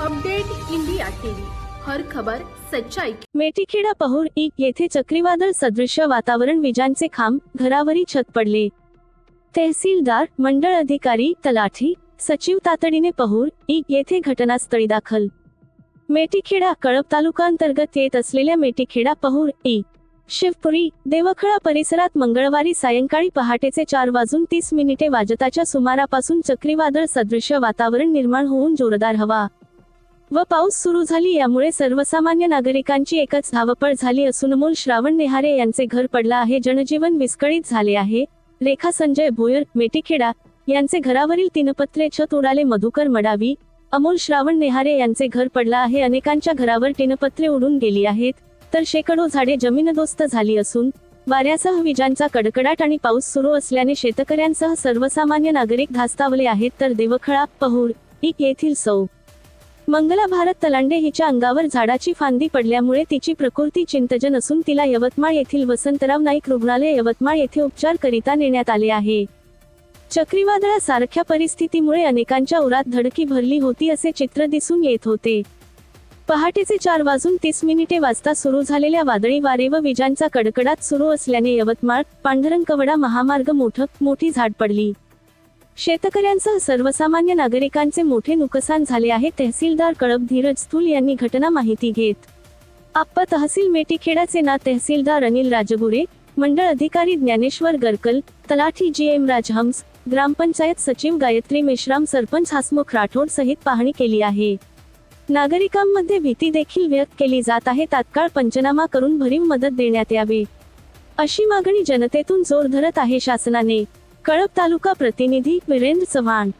Update India TV. हर खबर सच्चाई मेटीखेडा पहूर एक येथे चक्रीवादळ सदृश्य वातावरण विजांचे खांब घरावरी छत पडले. तहसीलदार मंडळ अधिकारी तलाठी सचिव तातडीने पहूर एक येथे घटनास्थळी दाखल. मेटीखेडा कळप तालुकांतर्गत येत असलेल्या मेटीखेडा पहूर ई शिवपुरी देवखळा परिसरात मंगळवारी सायंकाळी पहाटेचे चार वाजून तीस मिनिटे वाजताच्या सुमारापासून चक्रीवादळ सदृश्य वातावरण निर्माण होऊन जोरदार हवा. व पाऊस सुरू झाली यामुळे सर्वसामान्य नागरिकांची एकच धावपळ झाली असून अमोल श्रावण नेहारे यांचे घर पडला आहे. जनजीवन विस्कळीत झाले आहे. रेखा संजय भोयर मेटीखेडा यांचे घरावरील तीनपत्रे छत उडाले मधुकर मडावी अमोल श्रावण नेहारे यांचे घर पडला आहे. अनेकांच्या घरावर टिनपत्रे उडून गेली आहेत. तर शेकडो झाडे जमीनदोस्त झाली असून वाऱ्यासह विजांचा कडकडाट आणि पाऊस सुरू असल्याने शेतकऱ्यांसह सर्वसामान्य नागरिक धास्तावले आहेत. तर देवखळा पहुड इक येथील सौ मंगला भारत तलांडे हिच्या अंगावर झाडाची फांदी पडल्यामुळे तिची प्रकृती चिंतजन असून तिला यवतमाळ येथील वसंतराव नाईक रुग्णालय यवतमाळ येथे उपचार करिता नेण्यात आले आहे. चक्रीवादळासारख्या परिस्थितीमुळे अनेकांच्या उरात धडकी भरली होती असे चित्र दिसून येत होते. पहाटेचे चार वाजून तीस मिनिटे वाजता सुरू झालेल्या वादळी वारे व विजांचा कडकडाट सुरू असल्याने यवतमाळ पांढरंकवडा महामार्ग मोठ मोठी झाड पडली. शेतकऱ्यांसह सर्वसामान्य नागरिकांचे मोठे नुकसान झाले आहे तहसीलदार कळप धीरज स्थूल यांनी घटना माहिती घेत. आप्पा तहसील मेटीखेडाचे ना तहसीलदार अनिल राजगुरे मंडळ अधिकारी ज्ञानेश्वर गरकल तलाठी जी एम राजहंस ग्रामपंचायत सचिव गायत्री मेश्राम सरपंच हसमुख राठोड सहित पाहणी केली आहे. नागरिकांमध्ये भीती देखील व्यक्त केली जात आहे तात्काळ पंचनामा करून भरीव मदत देण्यात यावी. अशी मागणी जनतेतून जोर धरत आहे शासनाने. कळप तालुका प्रतिनिधी वीरेंद्र चव्हाण.